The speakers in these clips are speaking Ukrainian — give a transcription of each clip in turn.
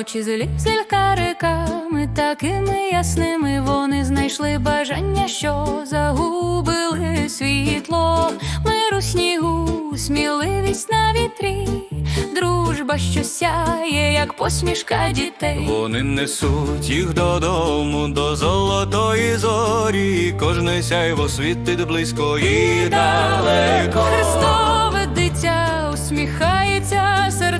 вночі злі зілька реками, такими ясними вони знайшли бажання, що загубили світло, миру снігу, сміливість на вітрі, дружба, що сяє, як посмішка дітей. Вони несуть їх додому до золотої зорі. Кожне сяйво світить близько і далеко. Христове дитя усміхається,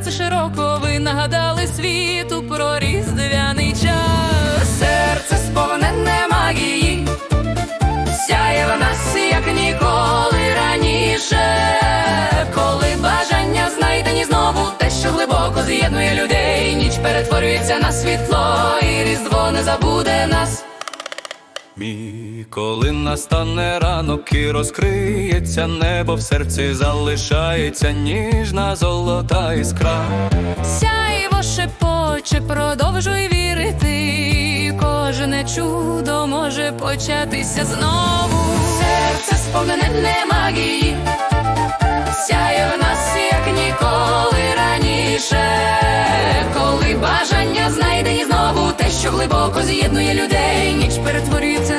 серце широко, ви нагадали світу про різдвяний час. Серце сповнене магії, сяє в нас, як ніколи раніше, коли бажання знайдені знову, те, що глибоко з'єднує людей, ніч перетворюється на світло, і різдво не забуде нас. Коли настане ранок і розкриється небо, в серці залишається ніжна золота іскра. Сяйво шепоче, продовжуй вірити, кожне чудо може початися знову. Серце сповнене магії, сяє в нас, як ніколи раніше, коли бажання знайдені знову, те, що глибоко з'єднує людей, ніч перетворюється